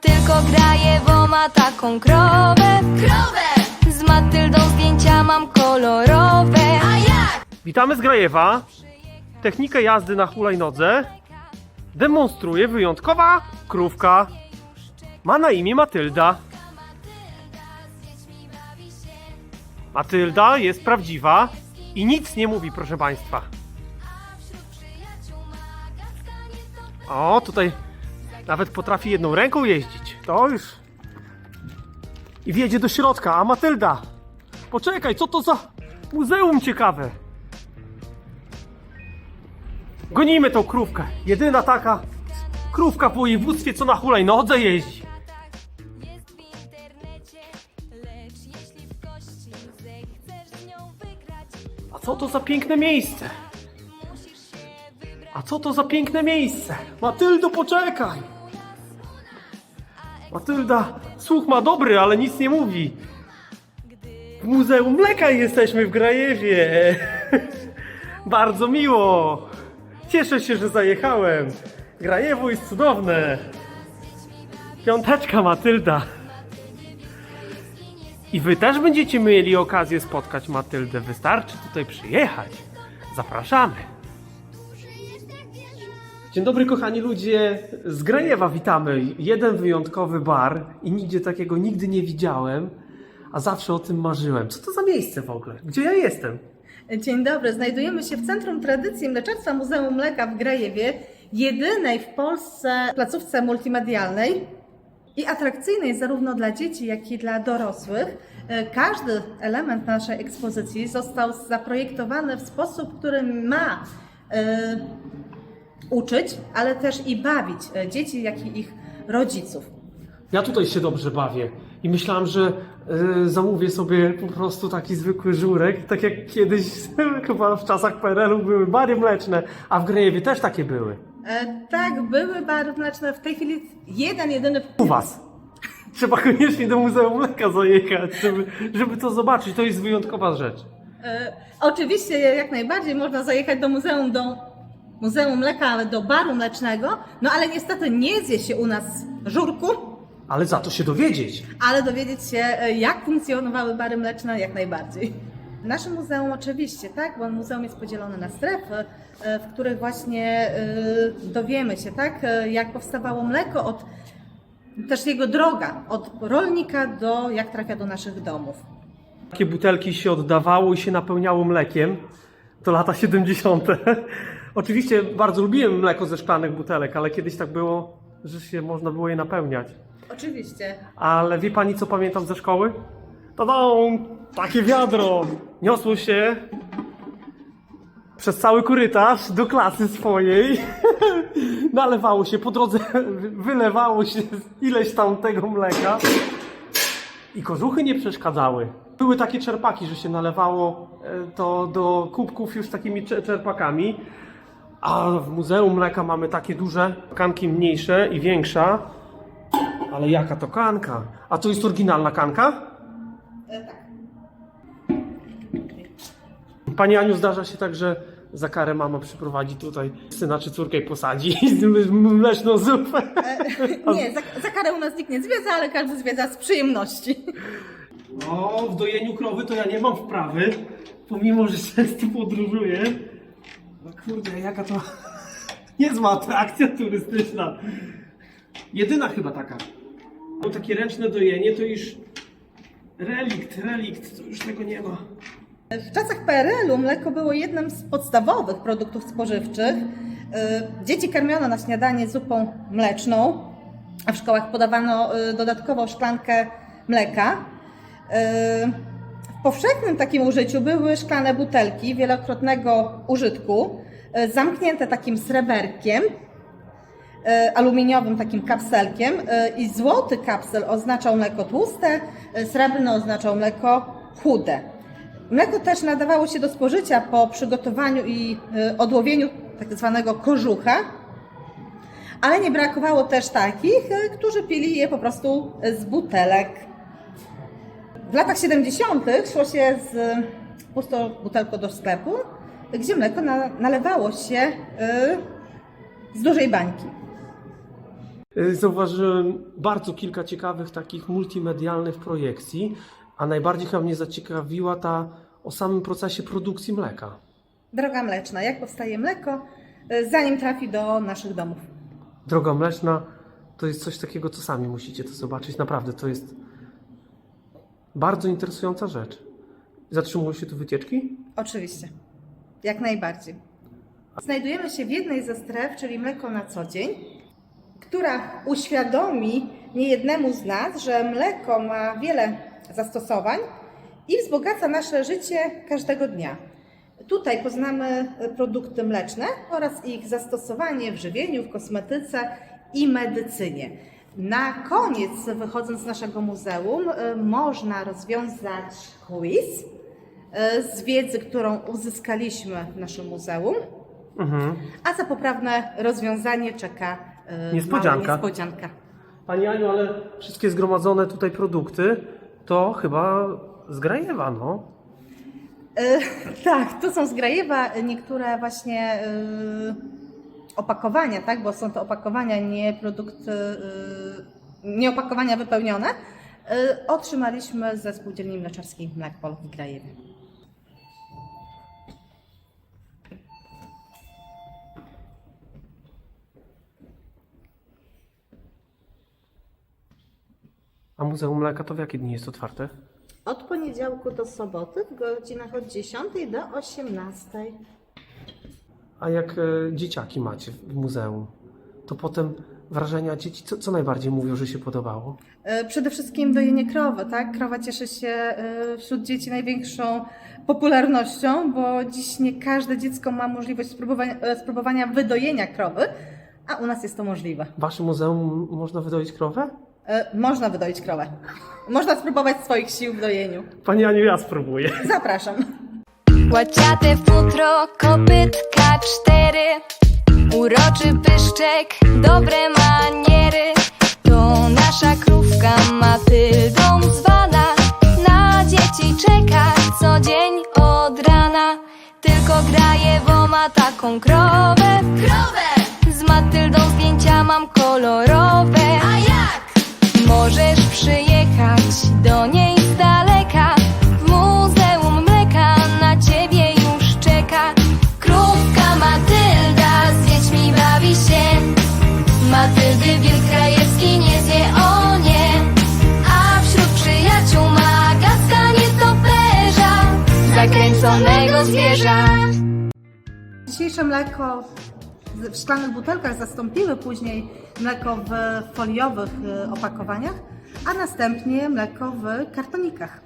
tylko graje, bo ma taką krowę. Krowę! Z Matyldą zdjęcia mam kolorowe. A jak? Witamy z Grajewa. Technikę jazdy na hulajnodze demonstruje wyjątkowa krówka. Ma na imię Matylda. Matylda jest prawdziwa i nic nie mówi, proszę Państwa. O, tutaj nawet potrafi jedną ręką jeździć. To już. I wjedzie do środka, a Matylda. Poczekaj, co to za muzeum ciekawe? Gonimy tą krówkę. Jedyna taka krówka w województwie, co na hulajnodze jeździ. A co to za piękne miejsce? A co to za piękne miejsce? Matyldo, poczekaj! Matylda, słuch ma dobry, ale nic nie mówi. W Muzeum Mleka jesteśmy w Grajewie. Bardzo miło. Cieszę się, że zajechałem. Grajewo jest cudowne. Piąteczka, Matylda. I wy też będziecie mieli okazję spotkać Matyldę. Wystarczy tutaj przyjechać. Zapraszamy. Dzień dobry kochani ludzie, z Grajewa witamy. Jeden wyjątkowy bar i nigdzie takiego nigdy nie widziałem, a zawsze o tym marzyłem. Co to za miejsce w ogóle? Gdzie ja jestem? Dzień dobry, znajdujemy się w Centrum Tradycji Mleczarstwa Muzeum Mleka w Grajewie, jedynej w Polsce placówce multimedialnej i atrakcyjnej zarówno dla dzieci, jak i dla dorosłych. E, Każdy element naszej ekspozycji został zaprojektowany w sposób, który ma e, uczyć, ale też i bawić e, dzieci, jak i ich rodziców. Ja tutaj się dobrze bawię i myślałem, że y, zamówię sobie po prostu taki zwykły żurek, tak jak kiedyś chyba w czasach PRL-u były bary mleczne, a w Grajewie też takie były. E, tak, były bary mleczne, w tej chwili jeden, jedyny U was. Trzeba koniecznie do Muzeum Mleka zajechać, żeby, żeby to zobaczyć. To jest wyjątkowa rzecz. E, oczywiście jak najbardziej można zajechać do muzeum, do Muzeum Mleka, do baru mlecznego, no ale niestety nie zje się u nas żurku, Ale za to się dowiedzieć. ale dowiedzieć się e, jak funkcjonowały bary mleczne jak najbardziej. Nasze muzeum oczywiście, tak, bo muzeum jest podzielone na strefy, e, w których właśnie e, dowiemy się, tak, e, jak powstawało mleko od też jego droga od rolnika do jak trafia do naszych domów. Takie butelki się oddawało i się napełniało mlekiem. To lata 70. Oczywiście bardzo lubiłem mleko ze szklanych butelek, ale kiedyś tak było, że się można było je napełniać. Oczywiście. Ale wie pani, co pamiętam ze szkoły? Tadą! Takie wiadro! Niosło się przez cały korytarz do klasy swojej. Nalewało się, po drodze wylewało się ileś tam tego mleka. I kożuchy nie przeszkadzały. Były takie czerpaki, że się nalewało e, to do kubków już takimi cze- czerpakami. A w Muzeum Mleka mamy takie duże, kanki mniejsze i większa. Ale jaka to kanka? A to jest oryginalna kanka? E, tak. Pani Aniu, zdarza się tak, że za karę mama przyprowadzi tutaj syna czy córkę i posadzi mleczną zupę. Nie, za, za karę u nas nikt nie zwiedza, ale każdy zwiedza z przyjemności. O, w dojeniu krowy to ja nie mam wprawy, pomimo, że często podróżuję. No kurde, jaka to niezła atrakcja turystyczna. Jedyna chyba taka. No takie ręczne dojenie to już relikt, relikt, to już tego nie ma. W czasach PRL-u mleko było jednym z podstawowych produktów spożywczych. Y, Dzieci karmiono na śniadanie zupą mleczną, a w szkołach podawano y, dodatkowo szklankę mleka. W powszechnym takim użyciu były szklane butelki wielokrotnego użytku, y, zamknięte takim sreberkiem, y, aluminiowym takim kapselkiem y, i złoty kapsel oznaczał mleko tłuste, srebrny oznaczał mleko chude. Mleko też nadawało się do spożycia po przygotowaniu i odłowieniu tak zwanego kożucha, ale nie brakowało też takich, którzy pili je po prostu z butelek. W latach 70. szło się z pustą butelką do sklepu, gdzie mleko na, nalewało się y, z dużej bańki. Y, Zauważyłem bardzo kilka ciekawych takich multimedialnych projekcji, a najbardziej chyba mnie zaciekawiła ta o samym procesie produkcji mleka. Droga mleczna, jak powstaje mleko, y, zanim trafi do naszych domów. Droga mleczna to jest coś takiego, co sami musicie to zobaczyć. Naprawdę, to jest bardzo interesująca rzecz. Zatrzymują się tu wycieczki? Oczywiście, jak najbardziej. Znajdujemy się w jednej ze stref, czyli mleko na co dzień, która uświadomi niejednemu z nas, że mleko ma wiele zastosowań i wzbogaca nasze życie każdego dnia. Tutaj poznamy produkty mleczne oraz ich zastosowanie w żywieniu, w kosmetyce i medycynie. Na koniec, wychodząc z naszego muzeum, e, można rozwiązać quiz e, z wiedzy, którą uzyskaliśmy w naszym muzeum, Mhm. a za poprawne rozwiązanie czeka e, Niespodzianka. mała niespodzianka. Pani Aniu, ale wszystkie zgromadzone tutaj produkty to chyba z Grajewa, no. Tak, to są z Grajewa niektóre właśnie opakowania, tak? Bo są to opakowania, nie produkty, nie opakowania wypełnione. E, otrzymaliśmy ze spółdzielni mleczarskiej Mlekpol w Grajewie. A Muzeum Mleka to w jakie dni jest otwarte? Od poniedziałku do soboty w godzinach od 10 do 18. A jak e, dzieciaki macie w muzeum, to potem wrażenia dzieci, co, co najbardziej mówią, że się podobało? E, Przede wszystkim dojenie krowy, tak? Krowa cieszy się e, wśród dzieci największą popularnością, bo dziś nie każde dziecko ma możliwość spróbowania, e, spróbowania wydojenia krowy, a u nas jest to możliwe. W waszym muzeum można wydoić krowę? Można wydoić krowę. Można spróbować swoich sił w dojeniu. Pani Aniu, ja spróbuję. Zapraszam. Łaciate futro, kopytka cztery Uroczy pyszczek, dobre maniery. To nasza krówka Matyldą zwana. Na dzieci czeka co dzień od rana. Tylko graje, bo ma taką krowę. Krowę! Z Matyldą zdjęcia mam kolorowe. A jak? Możesz przyjechać do niej z Zakręconego zwierza Dzisiejsze mleko w szklanych butelkach zastąpiły później mleko w foliowych e, opakowaniach, a następnie mleko w kartonikach.